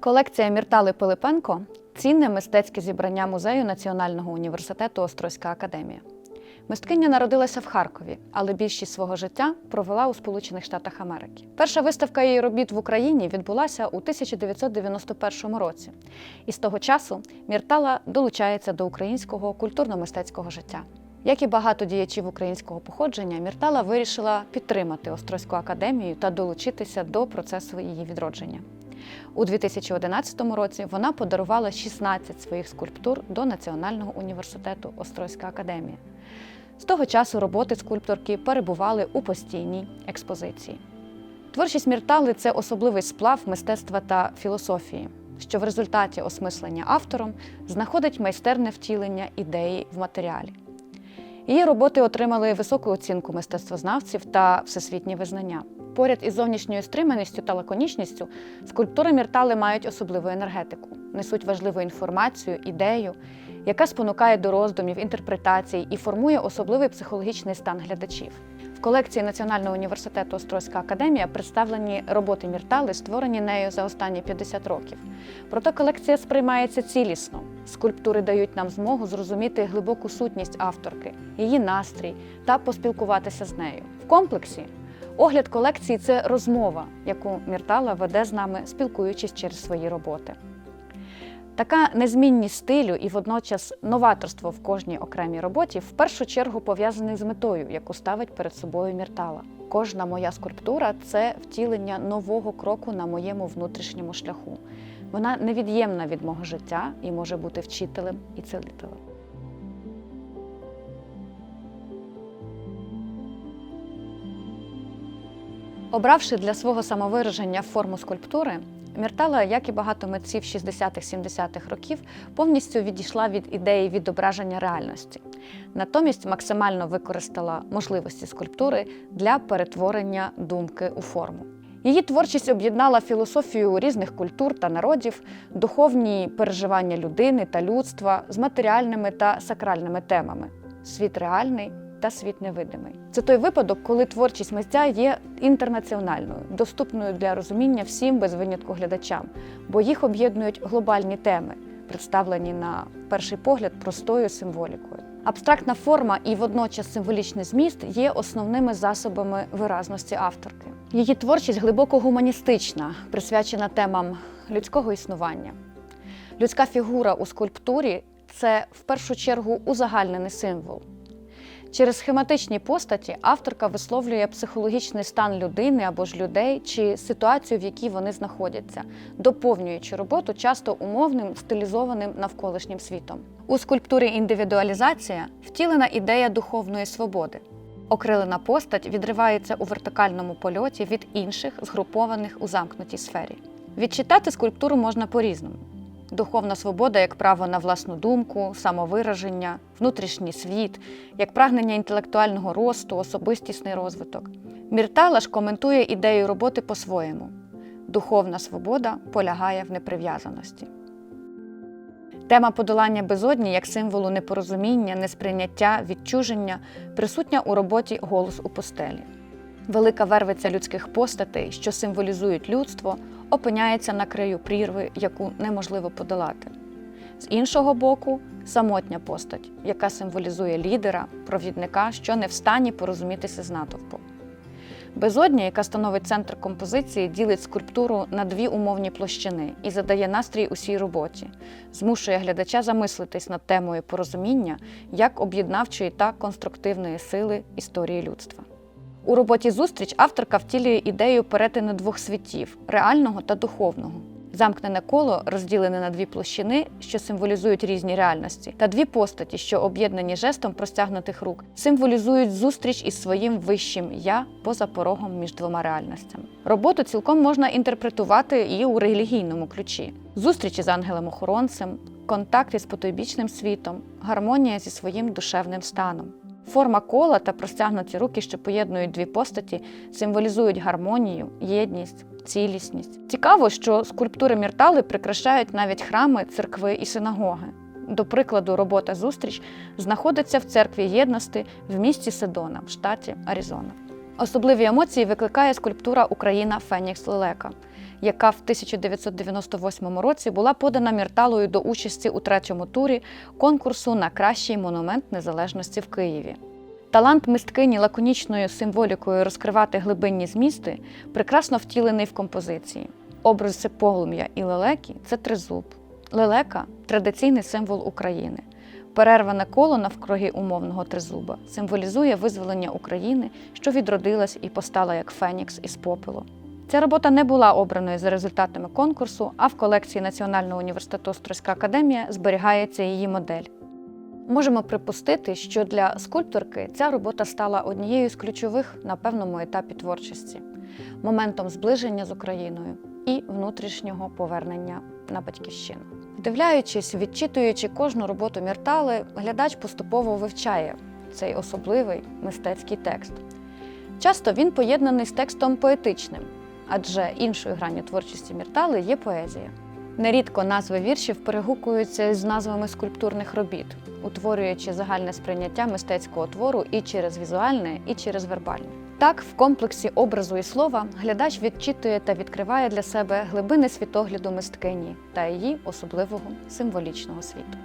Колекція Міртали Пилипенко цінне мистецьке зібрання музею Національного університету Острозька академія. Мисткиня народилася в Харкові, але більшість свого життя провела у Сполучених Штатах Америки. Перша виставка її робіт в Україні відбулася у 1991 році, і з того часу Міртала долучається до українського культурно-мистецького життя. Як і багато діячів українського походження, Міртала вирішила підтримати Острозьку академію та долучитися до процесу її відродження. У 2011 році вона подарувала 16 своїх скульптур до Національного університету Острозька академія. З того часу роботи скульпторки перебували у постійній експозиції. Творчість Міртали це особливий сплав мистецтва та філософії, що в результаті осмислення автором знаходить майстерне втілення ідеї в матеріалі. Її роботи отримали високу оцінку мистецтвознавців та всесвітнє визнання. Поряд із зовнішньою стриманістю та лаконічністю скульптури Міртали мають особливу енергетику, несуть важливу інформацію, ідею, яка спонукає до роздумів, інтерпретацій і формує особливий психологічний стан глядачів. В колекції Національного університету Острозька академія представлені роботи Міртали, створені нею за останні 50 років. Проте колекція сприймається цілісно. Скульптури дають нам змогу зрозуміти глибоку сутність авторки, її настрій та поспілкуватися з нею. В комплексі огляд колекції це розмова, яку Міртала веде з нами, спілкуючись через свої роботи. Така незмінність стилю і водночас новаторство в кожній окремій роботі в першу чергу пов'язані з метою, яку ставить перед собою Міртала. Кожна моя скульптура це втілення нового кроку на моєму внутрішньому шляху. Вона невід'ємна від мого життя і може бути вчителем і цілителем. Обравши для свого самовираження форму скульптури, Міртала, як і багато митців 60-70-х років, повністю відійшла від ідеї відображення реальності. Натомість максимально використала можливості скульптури для перетворення думки у форму. Її творчість об'єднала філософію різних культур та народів, духовні переживання людини та людства з матеріальними та сакральними темами світ реальний та світ невидимий. Це той випадок, коли творчість митця є інтернаціональною, доступною для розуміння всім без винятку глядачам, бо їх об'єднують глобальні теми, представлені на перший погляд простою символікою. Абстрактна форма і водночас символічний зміст є основними засобами виразності авторки. Її творчість глибоко гуманістична, присвячена темам людського існування. Людська фігура у скульптурі це в першу чергу узагальнений символ. Через схематичні постаті авторка висловлює психологічний стан людини або ж людей чи ситуацію, в якій вони знаходяться, доповнюючи роботу часто умовним стилізованим навколишнім світом. У скульптурі індивідуалізація втілена ідея духовної свободи. Окрилена постать відривається у вертикальному польоті від інших, згрупованих у замкнутій сфері. Відчитати скульптуру можна по-різному. Духовна свобода як право на власну думку, самовираження, внутрішній світ, як прагнення інтелектуального росту, особистісний розвиток. Міртала ж коментує ідею роботи по-своєму. Духовна свобода полягає в неприв'язаності. Тема подолання безодні як символу непорозуміння, несприйняття, відчуження присутня у роботі голос у постелі. Велика вервиця людських постатей, що символізують людство, опиняється на краю прірви, яку неможливо подолати. З іншого боку, самотня постать, яка символізує лідера, провідника, що не в стані порозумітися з натовпом. Безодня, яка становить центр композиції, ділить скульптуру на дві умовні площини і задає настрій усій роботі, змушує глядача замислитись над темою порозуміння як об'єднавчої та конструктивної сили історії людства. У роботі Зустріч авторка втілює ідею перетину двох світів реального та духовного. Замкнене коло розділене на дві площини, що символізують різні реальності, та дві постаті, що об'єднані жестом простягнутих рук, символізують зустріч із своїм вищим я поза порогом між двома реальностями. Роботу цілком можна інтерпретувати і у релігійному ключі: зустрічі з ангелем-охоронцем, контакт із потойбічним світом, гармонія зі своїм душевним станом. Форма кола та простягнуті руки, що поєднують дві постаті, символізують гармонію, єдність, цілісність. Цікаво, що скульптури Міртали прикрашають навіть храми, церкви і синагоги. До прикладу, робота зустріч знаходиться в церкві єдності в місті Седона, в штаті Аризона. Особливі емоції викликає скульптура Україна Фенікс Лелека, яка в 1998 році була подана Мірталою до участі у третьому турі конкурсу на кращий монумент незалежності в Києві. Талант мисткині лаконічною символікою розкривати глибинні змісти прекрасно втілений в композиції. Образи полум'я і лелеки це тризуб. Лелека традиційний символ України. Перерване коло навкруги умовного тризуба символізує визволення України, що відродилась і постала як фенікс із попелу. Ця робота не була обраною за результатами конкурсу, а в колекції Національного університету Острозька академія зберігається її модель. Можемо припустити, що для скульпторки ця робота стала однією з ключових на певному етапі творчості, моментом зближення з Україною і внутрішнього повернення на батьківщину. Вдивляючись, відчитуючи кожну роботу Міртали, глядач поступово вивчає цей особливий мистецький текст. Часто він поєднаний з текстом поетичним, адже іншою гранню творчості Міртали є поезія. Нерідко назви віршів перегукуються з назвами скульптурних робіт, утворюючи загальне сприйняття мистецького твору і через візуальне, і через вербальне. Так, в комплексі образу і слова глядач відчитує та відкриває для себе глибини світогляду мисткині та її особливого символічного світу.